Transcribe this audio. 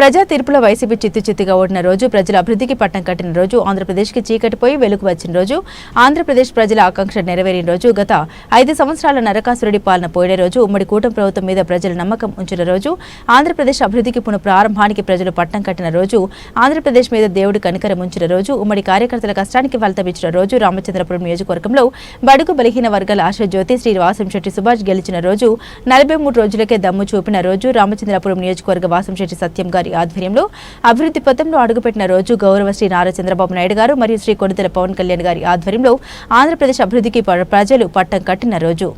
ప్రజా తీర్పులో వైసీపీ చిత్తు చిత్తుగా ఓడిన రోజు ప్రజల అభివృద్ధికి పట్టం కట్టిన రోజు ఆంధ్రప్రదేశ్కి చీకటిపోయి వెలుగు వచ్చిన రోజు ఆంధ్రప్రదేశ్ ప్రజల ఆకాంక్ష నెరవేరిన రోజు గత ఐదు సంవత్సరాల నరకాసురుడి పాలన పోయిన రోజు ఉమ్మడి కూటమి ప్రభుత్వం మీద ప్రజల నమ్మకం ఉంచిన రోజు ఆంధ్రప్రదేశ్ అభివృద్ధికి పునః ప్రారంభానికి ప్రజలు పట్టం కట్టిన రోజు ఆంధ్రప్రదేశ్ మీద దేవుడు కనికరం ఉంచిన రోజు ఉమ్మడి కార్యకర్తల కష్టానికి ఫలితమిచ్చిన రోజు రామచంద్రపురం నియోజకవర్గంలో బడుగు బలహీన వర్గాల ఆశాజ్యోతి శ్రీ వాసంశెట్టి సుభాష్ గెలిచిన రోజు నలభై మూడు రోజులకే దమ్ము చూపిన రోజు రామచంద్రపురం నియోజకవర్గ వాసంశెట్టి సత్యం గారి ఆధ్వర్యంలో అభివృద్ధి పథంలో అడుగుపెట్టిన రోజు గౌరవ శ్రీ నారా చంద్రబాబు నాయుడు గారు మరియు శ్రీ కొణితెల పవన్ కళ్యాణ్ గారి ఆధ్వర్యంలో ఆంధ్రప్రదేశ్ అభివృద్ధికి ప్రజలు పట్టం కట్టిన రోజు.